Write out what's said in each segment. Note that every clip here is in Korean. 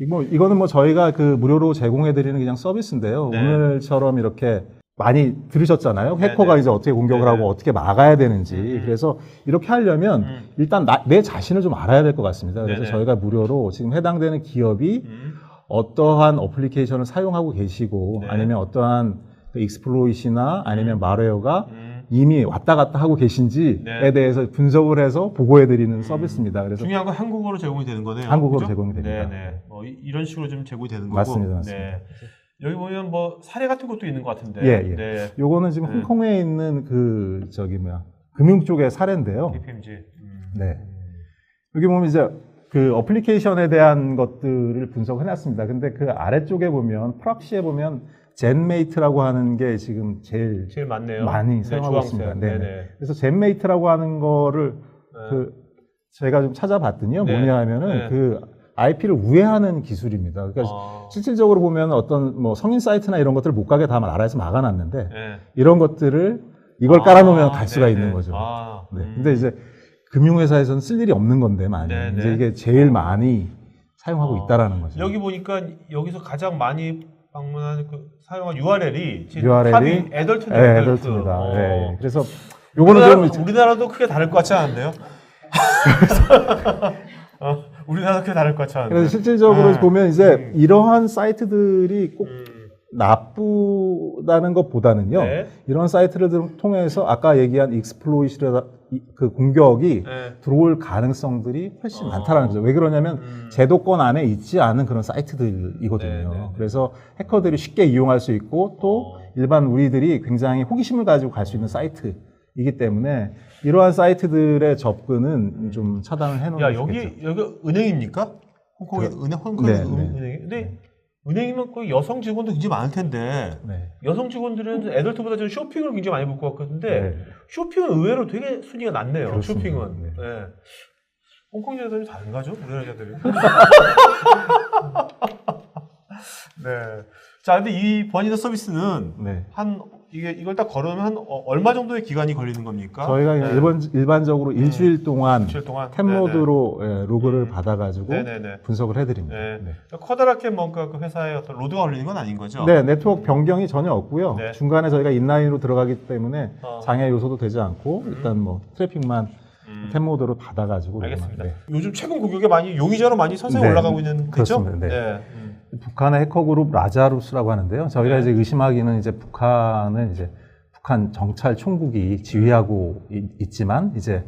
이- 뭐 이거는 뭐 저희가 그 무료로 제공해 드리는 그냥 서비스인데요. 네. 오늘처럼 이렇게 많이 들으셨잖아요. 네네. 해커가 이제 어떻게 공격을 네네. 하고 어떻게 막아야 되는지. 음. 그래서 이렇게 하려면 음. 일단 나- 내 자신을 좀 알아야 될 것 같습니다. 그래서 네네. 저희가 무료로 지금 해당되는 기업이 음. 어떠한 어플리케이션을 사용하고 계시고 네. 아니면 어떠한 그 익스플로이트나 아니면 마웨어가 음. 이미 왔다 갔다 하고 계신지에 네. 대해서 분석을 해서 보고해 드리는 서비스입니다. 그래서 중요한 건 한국어로 제공이 되는 거네요. 한국어로 그죠? 제공이 됩니다. 네, 네. 어, 이- 이런 식으로 좀 제공이 되는 거고. 맞습니다, 맞습니다. 네. 여기 보면 뭐 사례 같은 것도 있는 것 같은데. 예, 예. 네. 요거는 지금 네. 홍콩에 있는 그 저기 뭐야 금융 쪽의 사례인데요. KPMG. 음. 네. 여기 보면 이제 그 어플리케이션에 대한 것들을 분석해 놨습니다. 근데 그 아래쪽에 보면 프락시에 보면 젠메이트라고 하는 게 지금 제일 제일 많네요. 많이 네, 사용하고. 있습니다. 네. 그래서 젠메이트라고 하는 거를 네. 그 제가 좀 찾아봤더니요. 네. 뭐냐 하면은 네. 그 IP를 우회하는 기술입니다. 그러니까 어. 실질적으로 보면 어떤 뭐 성인 사이트나 이런 것들을 못 가게 다 나라에서 막아놨는데 네. 이런 것들을 이걸 아, 깔아놓으면 갈 수가 네네. 있는 거죠. 아, 네. 음. 근데 이제 금융회사에서는 쓸 일이 없는 건데 많이 네, 네. 이제 이게 제일 많이 사용하고 어. 있다라는 거죠. 여기 보니까 여기서 가장 많이 방문하는 그 사용한 URL이 지금 URL 이 탑이 애덜트 네, 애덜트입니다. 어. 네. 그래서 요거는 우리나라, 좀 우리나라도 크게 다를 것 같지 않은데요? 어, 우리나라 크게 다를 것 같지 않은데. 그래서 실질적으로 네. 보면 이제 음. 이러한 사이트들이 꼭 음, 나쁘다는 것보다는요. 네. 이런 사이트를 통해서 아까 얘기한 익스플로이시라 그 공격이 네. 들어올 가능성들이 훨씬 어. 많다라는 거죠. 왜 그러냐면 음. 제도권 안에 있지 않은 그런 사이트들이거든요. 네, 네, 네. 그래서 해커들이 쉽게 이용할 수 있고 또 어. 일반 우리들이 굉장히 호기심을 가지고 갈 수 있는 사이트이기 때문에 이러한 사이트들의 접근은 좀 차단을 해놓는 야게 여기 좋겠죠. 여기 은행입니까? 홍콩의 그- 은행 홍콩의 네, 은- 네. 은행이. 근데 은행이면 거의 여성 직원도 굉장히 많을 텐데 네. 여성 직원들은 애들트보다 좀 쇼핑을 굉장히 많이 볼 것 같은데 네. 쇼핑은 의외로 되게 순위가 낮네요. 그렇습니다. 쇼핑은. 네. 네. 홍콩 여자들이 다른가 죠? 우리나라 여자들이. 네. 자, 근데 이 보안이더 서비스는 네. 한 이게 이걸 딱 걸으면 한 어, 얼마 정도의 기간이 걸리는 겁니까? 저희가 네. 일반, 일반적으로 일주일 동안 일주일 동안 탭 모드로 예, 로그를 음. 받아가지고 네네네. 분석을 해드립니다. 네. 네. 커다랗게 뭔가 그 회사에 어떤 로드가 걸리는 건 아닌 거죠? 네, 네트워크 변경이 전혀 없고요. 네. 중간에 저희가 인라인으로 들어가기 때문에 어. 장애 요소도 되지 않고 일단 뭐 트래픽만 음. 탭 모드로 받아가지고 알겠습니다. 네. 요즘 최근 공격에 많이 용의자로 많이 네, 올라가고 있는? 그렇습니다. 네. 음. 북한의 해커 그룹 라자루스라고 하는데요. 저희가 네. 이제 의심하기는 이제 북한은 이제 북한 정찰 총국이 지휘하고 있, 지만 이제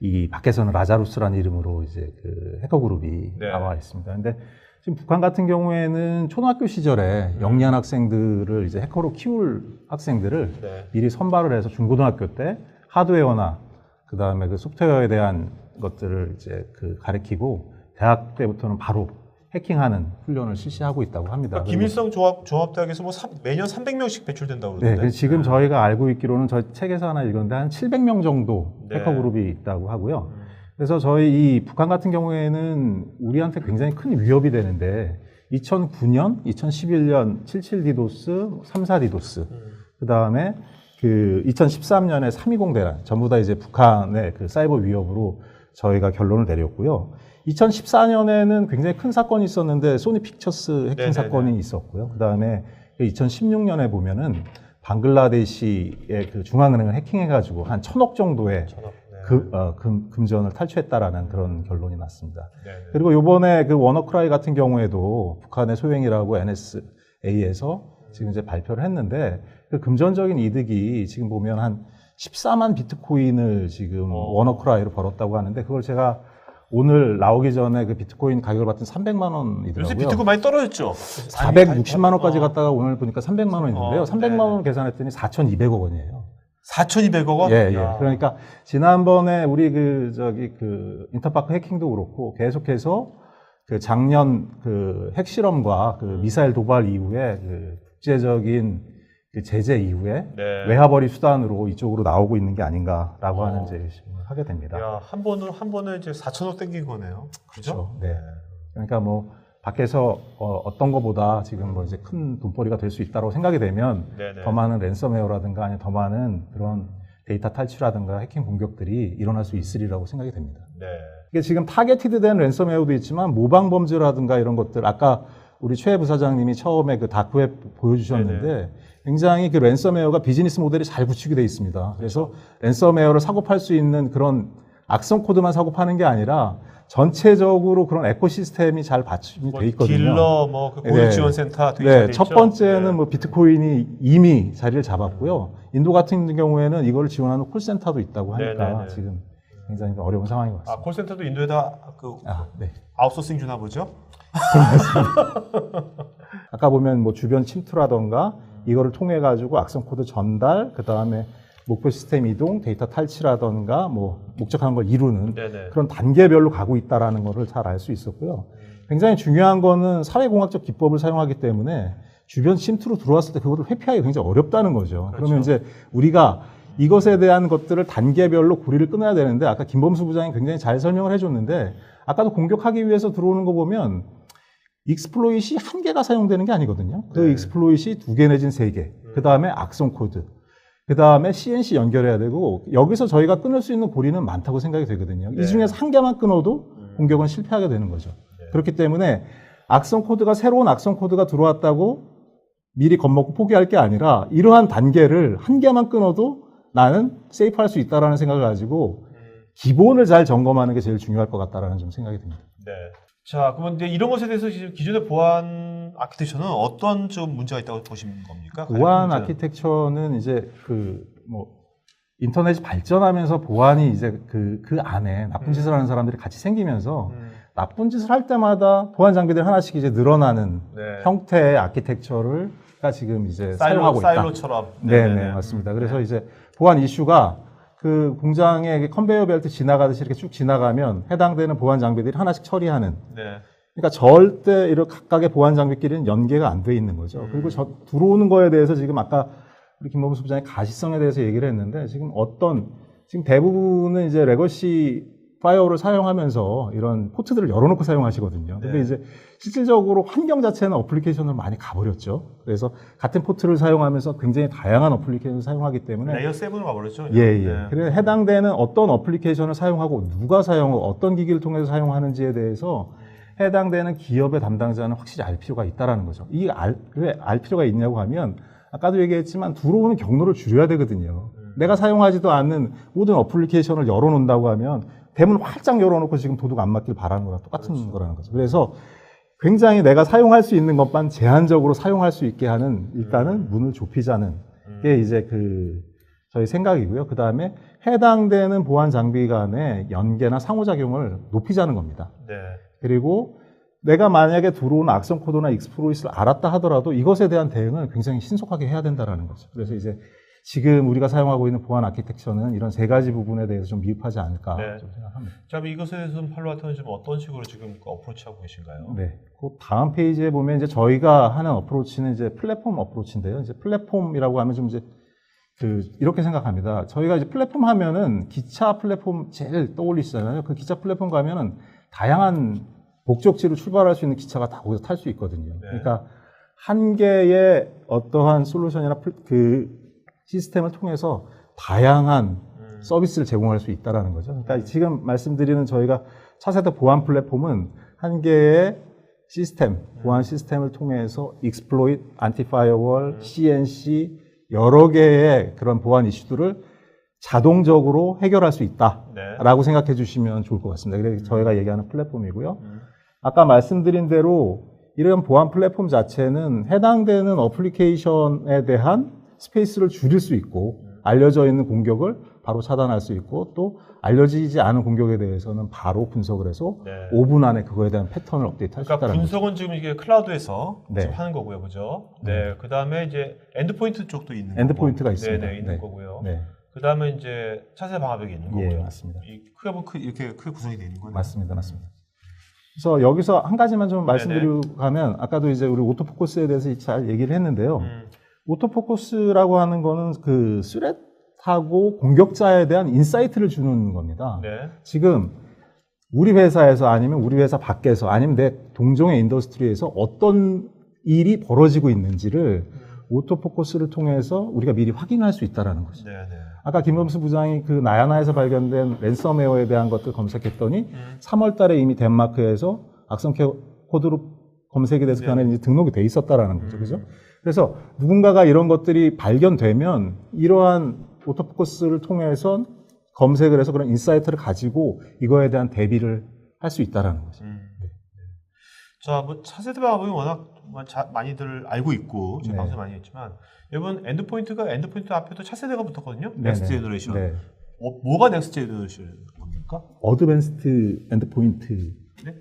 이 밖에서는 라자루스라는 이름으로 이제 그 해커 그룹이 네. 나와 있습니다. 근데 지금 북한 같은 경우에는 초등학교 시절에 영리한 학생들을 이제 해커로 키울 학생들을 네. 미리 선발을 해서 중고등학교 때 하드웨어나 그 다음에 그 소프트웨어에 대한 것들을 이제 그 가르치고 대학 때부터는 바로 해킹하는 훈련을 실시하고 있다고 합니다. 그러니까 김일성 조합 조합대학에서 뭐 삼- 매년 300명씩 배출된다고 네, 그러는데. 그래서 지금 저희가 알고 있기로는 저희 책에서 하나 읽었는데 한 700명 정도 네. 해커 그룹이 있다고 하고요. 음. 그래서 저희 이 북한 같은 경우에는 우리한테 굉장히 큰 위협이 되는데 2009년, 2011년 77 디도스, 34 디도스, 음. 그 다음에 그 2013년에 320 대란 전부 다 이제 북한의 그 사이버 위협으로 저희가 결론을 내렸고요. 2014년에는 굉장히 큰 사건이 있었는데 소니 픽처스 해킹 네네네. 사건이 있었고요. 그 다음에 2016년에 보면은 방글라데시의 그 중앙은행을 해킹해가지고 한 천억 정도의. 네. 그, 어, 금, 금전을 탈취했다라는 그런 결론이 났습니다. 네. 네. 그리고 요번에 그 워너크라이 같은 경우에도 북한의 소행이라고 NSA에서 지금 이제 발표를 했는데 그 금전적인 이득이 지금 보면 한 14만 비트코인을 지금 어. 워너크라이로 벌었다고 하는데 그걸 제가 오늘 나오기 전에 그 비트코인 가격을 봤더니 300만 요새 원이더라고요. 비트코인 많이 떨어졌죠? 460만 원까지 어. 갔다가 오늘 보니까 300만 원인데요. 어, 300만 네. 원 계산했더니 4,200억 원이에요. 4,200억 원? 예, 예. 야. 그러니까 지난번에 우리 그 저기 그 인터파크 해킹도 그렇고 계속해서 그 작년 그 핵실험과 그 음. 미사일 도발 이후에 그 국제적인 그 제재 이후에 네. 외화벌이 수단으로 이쪽으로 나오고 있는 게 아닌가라고 어. 하는 의심을 하게 됩니다. 야, 한 번은 한 번에 이제 4천억 땡긴 거네요. 그죠? 네. 그러니까 뭐 밖에서 어, 떤 것보다 지금 뭐 이제 큰 돈벌이가 될 수 있다고 생각이 되면 네네. 더 많은 랜섬웨어라든가 아니면 더 많은 그런 데이터 탈취라든가 해킹 공격들이 일어날 수 있으리라고 생각이 됩니다. 네. 이게 지금 타겟티드된 랜섬웨어도 있지만 모방 범죄라든가 이런 것들 아까 우리 최 부사장님이 처음에 그 다크웹 보여주셨는데 굉장히 그 랜섬웨어가 비즈니스 모델이 잘 구축이 돼 있습니다. 그래서 랜섬웨어를 사고 팔 수 있는 그런 악성 코드만 사고 파는 게 아니라 전체적으로 그런 에코시스템이 잘 받침이 뭐 돼 있거든요. 딜러 뭐 그 고유 네. 지원 센터 되게 네, 잘돼 첫? 번째는 네. 뭐 비트코인이 이미 자리를 잡았고요. 인도 같은 경우에는 이걸 지원하는 콜센터도 있다고 하니까 네네네. 지금 굉장히 어려운 상황인 것 아, 같습니다. 콜센터도 인도에다 그 아, 네. 아웃소싱 주나 보죠? 아까 보면 뭐 주변 침투라던가 이거를 통해 가지고 악성 코드 전달, 그 다음에 목표 시스템 이동, 데이터 탈취라던가 뭐 목적한 걸 이루는 네네. 그런 단계별로 가고 있다라는 것을 잘 알 수 있었고요. 굉장히 중요한 거는 사회공학적 기법을 사용하기 때문에 주변 침투로 들어왔을 때 그것을 회피하기 굉장히 어렵다는 거죠. 그러면 이제 우리가 이것에 대한 것들을 단계별로 고리를 끊어야 되는데 아까 김범수 부장이 굉장히 잘 설명을 해줬는데 아까도 공격하기 위해서 들어오는 거 보면 익스플로잇이 한 개가 사용되는 게 아니거든요. 그 네. 익스플로잇이 두 개 내진 세 개. 그 다음에 악성 코드. 그 다음에 CNC 연결해야 되고 여기서 저희가 끊을 수 있는 고리는 많다고 생각이 되거든요. 네. 이 중에서 한 개만 끊어도 공격은 실패하게 되는 거죠. 그렇기 때문에 악성 코드가 새로운 악성 코드가 들어왔다고 미리 겁먹고 포기할 게 아니라 이러한 단계를 한 개만 끊어도 나는 세이프할 수 있다라는 생각을 가지고 기본을 잘 점검하는 게 제일 중요할 것 같다라는 좀 생각이 듭니다. 네. 자, 그러면 이제 이런 것에 대해서 지금 기존의 보안 아키텍처는 어떤 좀 문제가 있다고 보시는 겁니까? 보안? 아키텍처는 이제 그 뭐 인터넷이 발전하면서 보안이 이제 그, 그 안에 나쁜 짓을 하는 사람들이 같이 생기면서 음, 나쁜 짓을 할 때마다 보안 장비들 하나씩 이제 늘어나는 네. 형태의 아키텍처를 가 지금 이제 사일로, 사용하고 있다. 사일로처럼. 네, 네 네네. 네, 맞습니다. 그래서 이제 보안 이슈가 그 공장의 컨베이어 벨트 지나가듯이 이렇게 쭉 지나가면 해당되는 보안 장비들이 하나씩 처리하는 네. 그러니까 절대 이런 각각의 보안 장비끼리는 연계가 안 돼 있는 거죠. 그리고 저 들어오는 거에 대해서 지금 아까 우리 김범수 부장이 가시성에 대해서 얘기를 했는데 지금 어떤 지금 대부분은 이제 레거시 파이어를 사용하면서 이런 포트들을 열어놓고 사용하시거든요. 근데 네. 이제 실질적으로 환경 자체는 어플리케이션을 많이 가버렸죠. 그래서 같은 포트를 사용하면서 굉장히 다양한 어플리케이션을 사용하기 때문에 레이어 7으로 가버렸죠. 예, 예. 네. 그래서 해당되는 어떤 어플리케이션을 사용하고 누가 사용하고 어떤 기기를 통해서 사용하는지에 대해서 해당되는 기업의 담당자는 확실히 알 필요가 있다라는 거죠. 이 알, 왜알 필요가 있냐고 하면 아까도 얘기했지만 들어오는 경로를 줄여야 되거든요. 내가 사용하지도 않는 모든 어플리케이션을 열어놓는다고 하면 대문 활짝 열어놓고 지금 도둑 안 맞길 바라는 거랑 똑같은 거라는 거죠. 그래서 굉장히 내가 사용할 수 있는 것만 제한적으로 사용할 수 있게 하는 일단은 문을 좁히자는 게 이제 그 저희 생각이고요. 그 다음에 해당되는 보안 장비 간의 연계나 상호작용을 높이자는 겁니다. 네. 그리고 내가 만약에 들어온 악성 코드나 익스플로이트를 알았다 하더라도 이것에 대한 대응을 굉장히 신속하게 해야 된다라는 거죠. 그래서 이제 지금 우리가 사용하고 있는 보안 아키텍처는 이런 세 가지 부분에 대해서 좀 미흡하지 않을까 네. 좀 생각합니다. 자, 그럼 이것에 대해서 팔로와트는 좀 어떤 식으로 지금 그 어프로치하고 계신가요? 네. 그 다음 페이지에 보면 이제 저희가 하는 어프로치는 이제 플랫폼 어프로치인데요. 이제 플랫폼이라고 하면 좀 이제 그 이렇게 생각합니다. 저희가 이제 플랫폼 하면은 기차 플랫폼 제일 떠올리시잖아요. 그 기차 플랫폼 가면은 다양한 목적지로 출발할 수 있는 기차가 다 거기서 탈 수 있거든요. 네. 그러니까 한 개의 어떠한 솔루션이나 플- 그 시스템을 통해서 다양한 음. 서비스를 제공할 수 있다라는 거죠. 그러니까 지금 말씀드리는 저희가 차세대 보안 플랫폼은 한 개의 시스템, 보안 시스템을 통해서 exploit, anti-firewall, CNC 여러 개의 그런 보안 이슈들을 자동적으로 해결할 수 네. 있다라고 생각해 주시면 좋을 것 같습니다. 그래서 저희가 얘기하는 플랫폼이고요. 음. 아까 말씀드린 대로 이런 보안 플랫폼 자체는 해당되는 어플리케이션에 대한 스페이스를 줄일 수 있고 알려져 있는 공격을 바로 차단할 수 있고 또 알려지지 않은 공격에 대해서는 바로 분석을 해서 네. 5분 안에 그거에 대한 패턴을 업데이트할 수 그러니까 있다는 거죠. 분석은 지금 이게 클라우드에서 네. 지금 하는 거고요, 그죠? 네. 그 다음에 이제 엔드포인트 쪽도 있는 거고. 엔드포인트가 있습니다. 네, 네, 있는 네. 거고요. 네, 그 다음에 이제 차세 방화벽이 있는 예, 거고요. 맞습니다. 이 크게 보면 크- 이렇게 크게 구성이 되어 있는 거네요. 맞습니다, 맞습니다. 그래서 여기서 한 가지만 좀 말씀드리고 가면 아까도 이제 우리 오토포커스에 대해서 잘 얘기를 했는데요. 음. 오토포커스라고 하는 거는 그 스렛하고 공격자에 대한 인사이트를 주는 겁니다. 네. 지금 우리 회사에서 아니면 우리 회사 밖에서 아니면 내 동종의 인더스트리에서 어떤 일이 벌어지고 있는지를 오토포커스를 통해서 우리가 미리 확인할 수 있다라는 거죠. 네, 네. 아까 김범수 부장이 그 나야나에서 발견된 랜섬웨어에 대한 것들 검색했더니 음. 3월 달에 이미 덴마크에서 악성 캐- 코드로 검색이 돼서 그 안에 이제 등록이 돼 있었다라는 거죠. 그죠? 그래서 누군가가 이런 것들이 발견되면 이러한 오토포커스를 통해서 검색을 해서 그런 인사이트를 가지고 이거에 대한 대비를 할 수 있다라는 거죠. 음. 자, 뭐 차세대 방법이 워낙 뭐 자- 많이들 알고 있고 저희 네. 방송 많이 했지만 여러분 엔드포인트가 엔드포인트 앞에도 차세대가 붙었거든요. 네, 넥스트 네. 제너레이션. 네. 어, 뭐가 넥스트 제너레이션 겁니까? 어드밴스드 엔드포인트. 네?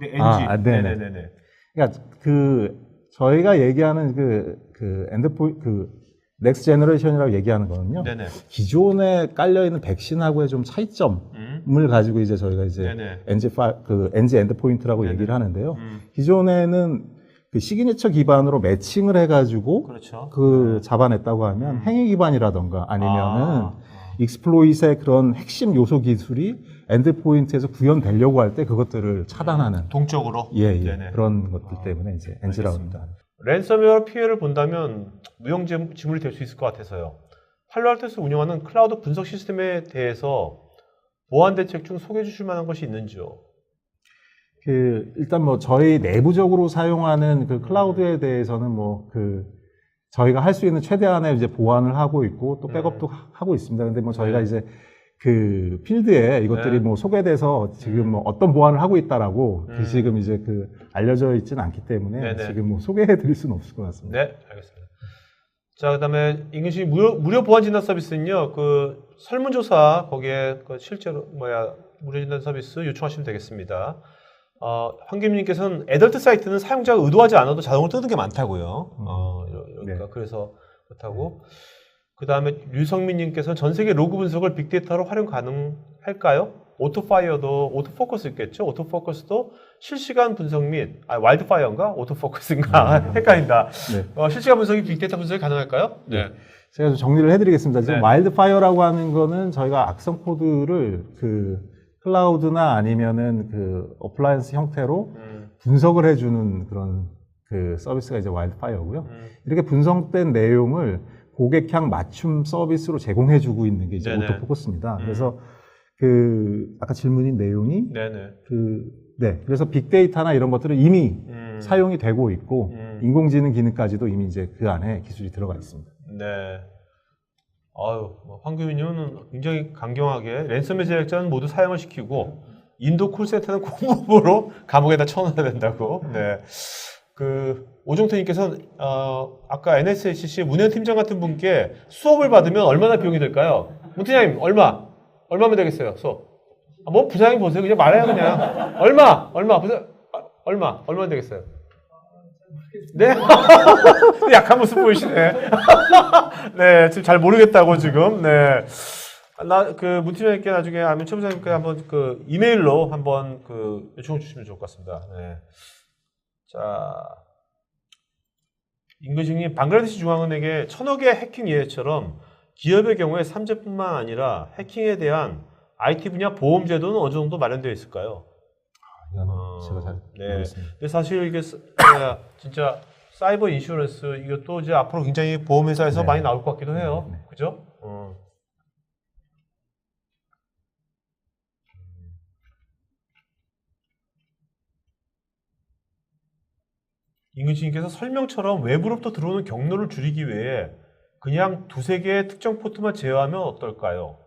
네, NG. 아, 아, 네네. 네, 네, 네. 그러니까 그 저희가 얘기하는 그, 그 엔드포 그 넥스트 제너레이션이라고 얘기하는 거는요. 네, 네. 기존에 깔려 있는 백신하고의 좀 차이점을 음. 가지고 이제 저희가 이제 네, 네. NG 파, 그 NG 엔드 포인트라고 네네. 얘기를 하는데요. 음. 기존에는 그 시그니처 기반으로 매칭을 해가지고 그렇죠. 그 잡아냈다고 하면 음. 행위 기반이라던가 아니면은 아, 익스플로잇의 그런 핵심 요소 기술이 엔드 포인트에서 구현되려고 할 때 그것들을 차단하는 동적으로. 예, 예. 그런 것들 아, 때문에 이제 합니다. 랜섬웨어 피해를 본다면 무형 지- 지물이 될 수 있을 것 같아서요. 팔로알토에서 운영하는 클라우드 분석 시스템에 대해서 보안 대책 중 소개해 주실 만한 것이 있는지요? 그 일단 뭐 저희 내부적으로 사용하는 그 클라우드에 대해서는 뭐 그 저희가 할 수 있는 최대한의 이제 보완을 하고 있고 또 백업도 하- 하고 있습니다. 근데 뭐 저희가 네. 이제 그 필드에 이것들이 네. 뭐 소개돼서 지금 뭐 어떤 보완을 하고 있다라고 음. 그 지금 이제 그 알려져 있지는 않기 때문에 네네. 지금 뭐 소개해 드릴 수는 없을 것 같습니다. 네, 알겠습니다. 자, 그다음에 임근씨 무료 무료 보안 진단 서비스는요. 그 설문조사 거기에 그 실제로 뭐야 무료 진단 서비스 요청하시면 되겠습니다. 어, 황김님께서는 애덜트 사이트는 사용자가 의도하지 않아도 자동으로 뜨는 게 많다고요. 음. 어, 이러니까 네. 그래서 그렇다고. 그 다음에 류성민님께서는 전 세계 로그 분석을 빅데이터로 활용 가능할까요? 오토파이어도 오토포커스 있겠죠? 오토포커스도 실시간 분석 및 아, 와일드파이어인가? 오토포커스인가? 헷갈린다. 네. 어, 실시간 분석이 빅데이터 분석이 가능할까요? 네. 제가 좀 정리를 해드리겠습니다. 지금 네. 와일드파이어라고 하는 거는 저희가 악성 코드를 그 클라우드나 아니면은 그 어플라이언스 형태로 음, 분석을 해주는 그런 그 서비스가 이제 와일드파이어고요. 음, 이렇게 분석된 내용을 고객향 맞춤 서비스로 제공해주고 있는 게 이제 네네. 오토포커스입니다. 음. 그래서 그 아까 질문인 내용이 네네. 그 네, 그래서 빅데이터나 이런 것들은 이미 음, 사용이 되고 있고 음. 인공지능 기능까지도 이미 이제 그 안에 기술이 들어가 있습니다. 네. 아유, 뭐 황교민님은 굉장히 강경하게 랜섬웨어 제작자는 모두 사용을 시키고 인도 콜센터는 공무부로 감옥에다 쳐넣어야 된다고. 네. 그 오종태님께서는 어, 아까 NSHC 문현 팀장 같은 분께 수업을 받으면 얼마나 비용이 들까요? 문 팀장님 얼마? 얼마면 되겠어요 수업? 아, 뭐 부장님 보세요 그냥 말해요 그냥 얼마? 얼마? 부장 아, 얼마? 얼마 되겠어요? 네? 약한 모습 보이시네. 네, 지금 잘 모르겠다고 지금. 네. 나 그 문팀장님께 나중에 아니면 최 부장님께 한번 그 이메일로 한번 그 요청을 주시면 좋을 것 같습니다. 네. 자. 임근식님, 방글라데시 중앙은행의 천억의 해킹 예외처럼 기업의 경우에 삼재뿐만 아니라 해킹에 대한 IT 분야 보험 제도는 어느 정도 마련되어 있을까요? 이거는 어, 제가 잘 네. 모르겠습니다. 근데 사실 이게 진짜 사이버 인슈런스 이것도 이제 앞으로 굉장히 보험회사에서 네. 많이 나올 것 같기도 해요. 네, 네. 그죠? 어. 임근식님께서 설명처럼 외부로부터 들어오는 경로를 줄이기 위해 그냥 두세 개의 특정 포트만 제어하면 어떨까요?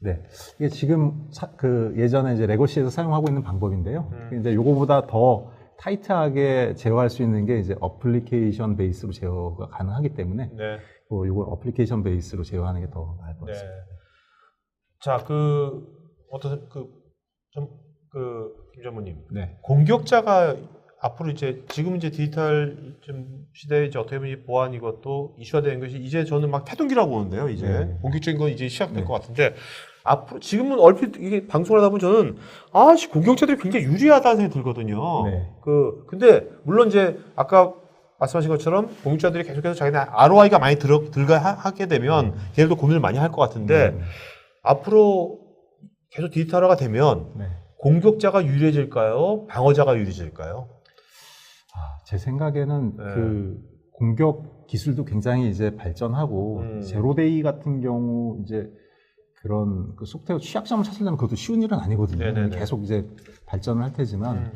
네. 이게 지금 사- 그 예전에 이제 레고시에서 사용하고 있는 방법인데요. 음. 이제 요거보다 더 타이트하게 제어할 수 있는 게 이제 어플리케이션 베이스로 제어가 가능하기 때문에 네. 뭐 요거 어플리케이션 베이스로 제어하는 게 더 나을 것 네. 같습니다. 자, 그 어떤 그좀그 김전무님 네. 공격자가 앞으로 이제 지금 이제 디지털 좀 시대에 이제 어떻게 보면 이 보안 이것도 이슈화되는 것이 이제 저는 막 태동기라고 보는데요. 이제 네. 본격적인 건 이제 시작될 네. 것 같은데 앞으로 지금은 얼핏 이게 방송을 하다 보면 저는 아씨 공격자들이 굉장히 유리하다는 생각이 들거든요. 네. 그 근데 물론 이제 아까 말씀하신 것처럼 공격자들이 계속해서 자기네 ROI가 많이 들어 들가 하- 하게 되면 걔들도 고민을 많이 할 것 같은데 네. 앞으로 계속 디지털화가 되면 네. 공격자가 유리해질까요? 방어자가 유리해질까요? 아, 제 생각에는 네. 그 공격 기술도 굉장히 이제 발전하고 음. 제로데이 같은 경우 이제 그런 그 소프트웨어 취약점을 찾으려면 그것도 쉬운 일은 아니거든요. 네네네. 계속 이제 발전을 할 테지만 음.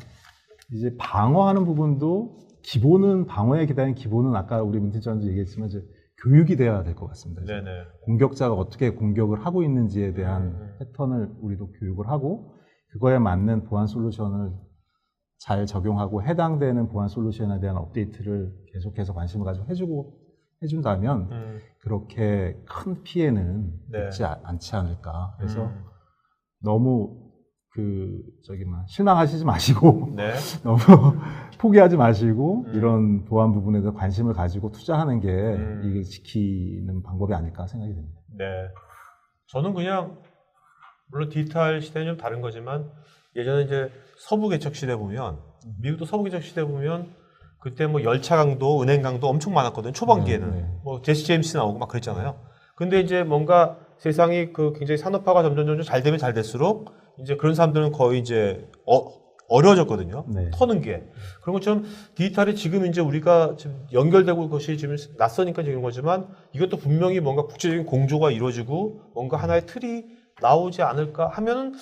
이제 방어하는 부분도 기본은 방어에 기다린 기본은 아까 우리 민트전도 얘기했지만 이제 교육이 돼야 될 것 같습니다. 네네. 공격자가 어떻게 공격을 하고 있는지에 대한 음. 패턴을 우리도 교육을 하고 그거에 맞는 보안 솔루션을 잘 적용하고 해당되는 보안 솔루션에 대한 업데이트를 계속해서 관심을 가지고 해주고 해준다면 음. 그렇게 큰 피해는 네. 있지 아- 않지 않을까. 그래서 음. 너무 그 저기 막 실망하시지 마시고 네. 너무 포기하지 마시고 음. 이런 보안 부분에 대해 관심을 가지고 투자하는 게 음. 이게 지키는 방법이 아닐까 생각이 듭니다. 네. 저는 그냥 물론 디지털 시대는 좀 다른 거지만 예전에 이제 서부 개척 시대 보면 미국도 서부 개척 시대 보면 그때 뭐 열차 강도, 은행 강도 엄청 많았거든요. 초반기에는 네, 네. 뭐 제시 제임스 나오고 막 그랬잖아요. 근데 이제 뭔가 세상이 그 굉장히 산업화가 점점 점점 잘 되면 잘 될수록 이제 그런 사람들은 거의 이제 어, 어려워졌거든요. 네. 터는 게. 그런 것처럼 디지털이 지금 이제 우리가 지금 연결되고 것이 지금 낯서니까 지금 거지만 이것도 분명히 뭔가 국제적인 공조가 이루어지고 뭔가 하나의 틀이 나오지 않을까 하면은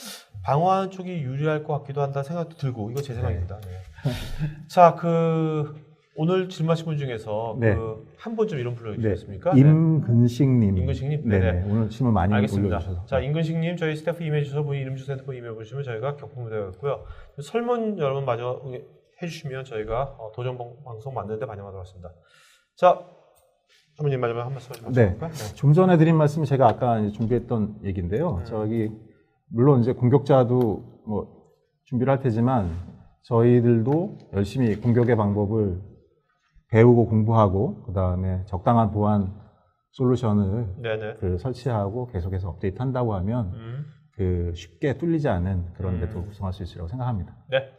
방어하는 쪽이 유리할 것 같기도 한다 생각도 들고 이거 제 생각입니다. 네. 자, 그 오늘 질문하신 분 중에서 네. 그한 분 좀 이름 네, 불러주시겠습니까? 네. 임근식님. 임근식님? 네, 네네. 네. 오늘 질문 많이 알겠습니다. 올려주셔서. 자, 임근식님 저희 스태프 이메일 주소 본인 이름 주소 핸드폰 이메일 보시면 저희가 격분되었고요. 설문 여러분 마저 해주시면 저희가 어, 도전 방- 방송 만드는 데 반영하도록 하겠습니다. 자, 사모님 마지막 한 말씀 네. 하실까요? 네. 좀 전에 드린 말씀이 제가 아까 준비했던 얘기인데요. 음. 저기 물론 이제 공격자도 뭐 준비를 할 테지만 저희들도 열심히 공격의 방법을 배우고 공부하고 그 다음에 적당한 보안 솔루션을 네네. 그 설치하고 계속해서 업데이트 한다고 하면 음. 그 쉽게 뚫리지 않은 그런 음. 네트워크 구성할 수 있으리라고 생각합니다. 네.